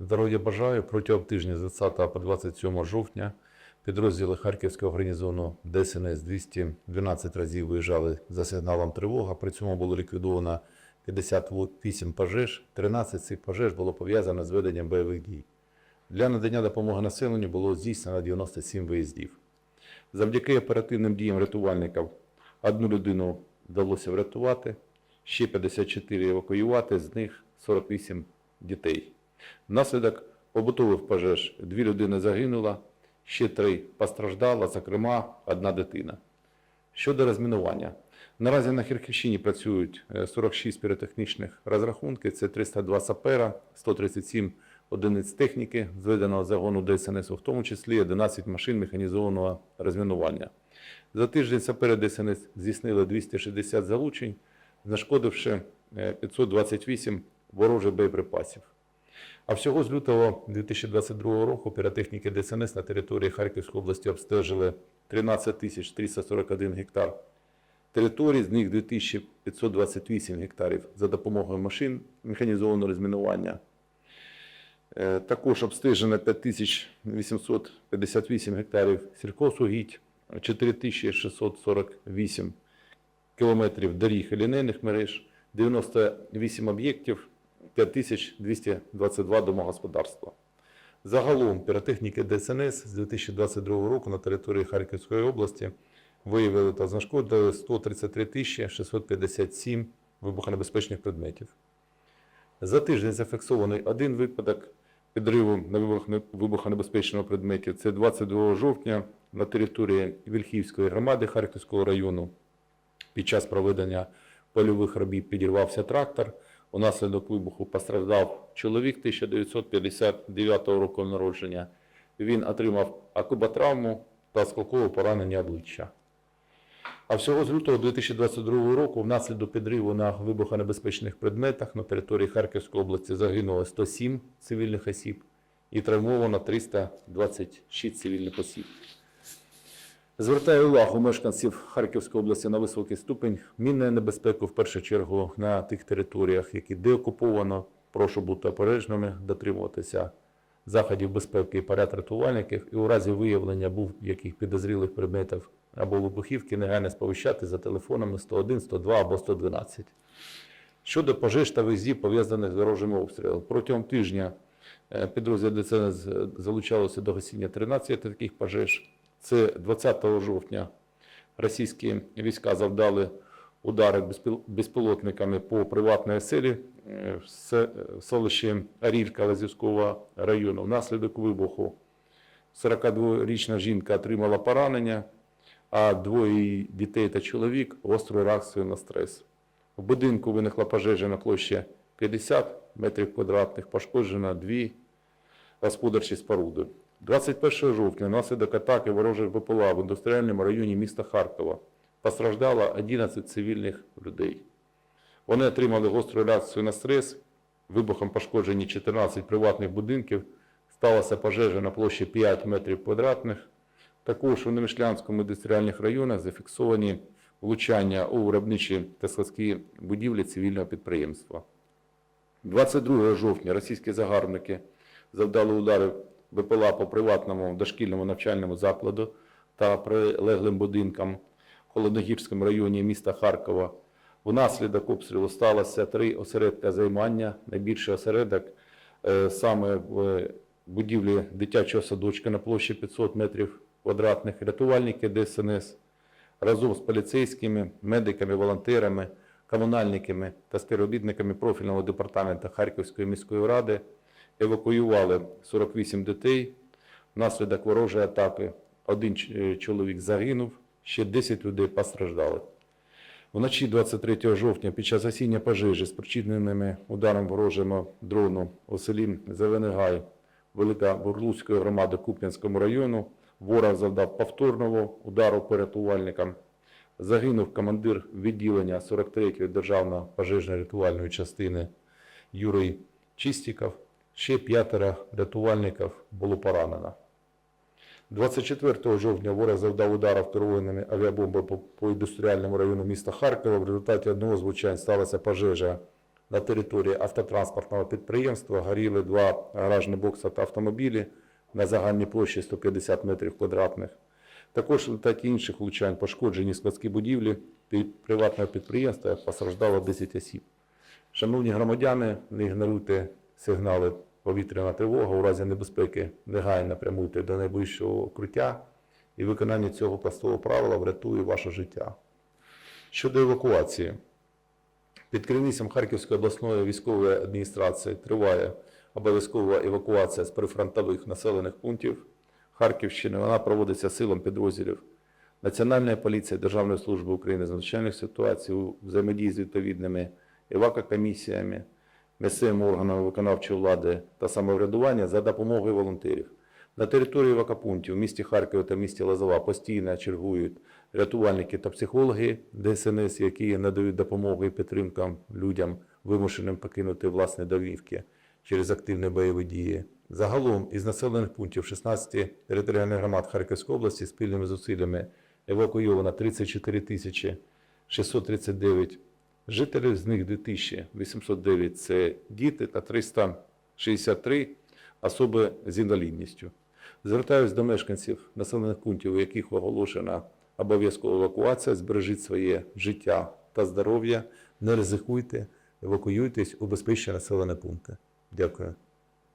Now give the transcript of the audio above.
Здоров'я бажаю. Протягом тижня з 20 по 27 жовтня підрозділи Харківського гарнізону ДСНС 212 разів виїжджали за сигналом тривога. При цьому було ліквідовано 58 пожеж. 13 цих пожеж було пов'язано з веденням бойових дій. Для надання допомоги населенню було здійснено 97 виїздів. Завдяки оперативним діям рятувальників одну людину вдалося врятувати, ще 54 евакуювати, з них 48 дітей. Внаслідок побутових пожеж дві людини загинуло, ще три постраждало, зокрема одна дитина. Щодо розмінування. Наразі на Харківщині працюють е, 46 піротехнічних розрахунків, це 302 сапера, 137 одиниць техніки зведеного загону ДСНС, в тому числі 11 машин механізованого розмінування. За тиждень сапери ДСНС здійснили 260 залучень, знешкодивши е, 528 ворожих боєприпасів. А всього з лютого 2022 року піротехніки ДСНС на території Харківської області обстежили 13 тисяч 341 гектар територій, з них 2528 гектарів за допомогою машин механізованого розмінування. Е, Також обстежено 5858 гектарів сільхозугідь, 4648 кілометрів доріг і лінейних мереж, 98 об'єктів, 5222 домогосподарства. Загалом піротехніки ДСНС з 2022 року на території Харківської області виявили та знешкодили 133 тисячі 657 вибухонебезпечних предметів. За тиждень зафіксований один випадок підриву на вибухонебезпечного предметів. Це 22 жовтня на території Вільхівської громади Харківського району. Під час проведення польових робіт підірвався трактор. Унаслідок вибуху постраждав чоловік 1959 року народження. Він отримав акубатравму та осколкове поранення обличчя. А всього з лютого 2022 року внаслідок підриву на вибухонебезпечних предметах на території Харківської області загинуло 107 цивільних осіб і травмовано 326 цивільних осіб. Звертаю увагу мешканців Харківської області на високий ступень мінної небезпеки, в першу чергу на тих територіях, які деокуповано. Прошу бути обережними, дотримуватися заходів безпеки і поряд рятувальників, і у разі виявлення будь-яких підозрілих предметів або вибухівки негайно сповіщати за телефонами 101, 102 або 112. Щодо пожеж та виїздів, пов'язаних з ворожими обстрілами, протягом тижня е, підрозділ ДСНС залучалося до гасіння 13 таких пожеж. Це 20 жовтня російські війська завдали удари безпілотниками по приватній оселі е, в селищі Арілька Лазівського району. Внаслідок вибуху 42-річна жінка отримала поранення, а двоє дітей та чоловік гострою реакцією на стрес. В будинку виникла пожежа на площі 50 метрів квадратних, пошкоджено дві господарчі споруди. 21 жовтня внаслідок атаки ворожих БПЛА в індустріальному районі міста Харкова постраждало 11 цивільних людей. Вони отримали гостру реакцію на стрес, вибухом пошкоджені 14 приватних будинків, сталася пожежа на площі 5 метрів квадратних. Також у Немишлянському індустріальних районах зафіксовані влучання у виробничі та складські будівлі цивільного підприємства. 22 жовтня російські загарбники завдали удари БПЛА по приватному дошкільному навчальному закладу та прилеглим будинкам в Холодногірському районі міста Харкова. Внаслідок обстрілу сталося три осередка займання. Найбільший осередок е, саме в будівлі дитячого садочка на площі 500 метрів квадратних. Рятувальники ДСНС разом з поліцейськими, медиками, волонтерами, комунальниками та співробітниками профільного департаменту Харківської міської ради евакуювали 48 дітей. Внаслідок ворожої атаки один е, чоловік загинув, ще 10 людей постраждали. Вночі 23 жовтня під час осіння пожежі, спричиненими ударом ворожого дрону у селі Зеленигай Велика Бурлуцької громади Куп'янському району, ворог завдав повторного удару по рятувальникам. Загинув командир відділення 43-ї державної пожежно-рятувальної частини Юрій Чистіков. Ще п'ятеро рятувальників було поранено. 24 жовтня ворог завдав ударів керованими авіабомбами по, індустріальному району міста Харкова. В результаті одного з влучань сталася пожежа на території автотранспортного підприємства горіли два гаражні бокси та автомобілі на загальній площі 150 метрів квадратних. Також в результаті інших влучань пошкоджені складські будівлі під приватного підприємства постраждало 10 осіб. Шановні громадяни, не ігноруйте сигнали повітряна тривога у разі небезпеки негайно прямуйте до найближчого укриття і виконання цього простого правила врятує ваше життя. Щодо евакуації, під керівництвом Харківської обласної військової адміністрації триває обов'язкова евакуація з прифронтових населених пунктів Харківщини. Вона проводиться силам підрозділів Національної поліції Державної служби України з надзвичайних ситуацій у взаємодії з відповідними евакокомісіями, місцевими органами виконавчої влади та самоврядування за допомогою волонтерів. На території евакопунктів в місті Харкові та місті Лозова постійно чергують рятувальники та психологи ДСНС, які надають допомогу і підтримку людям, вимушеним покинути власні домівки через активні бойові дії. Загалом із населених пунктів 16 територіальних громад Харківської області спільними зусиллями евакуйовано 34 тисячі 639 жителів, з них 2809 – це діти та 363 особи з інвалідністю. Звертаюсь до мешканців населених пунктів, у яких оголошена обов'язкова евакуація. Збережіть своє життя та здоров'я, не ризикуйте, евакуюйтесь у безпечні населені пункти. Дякую.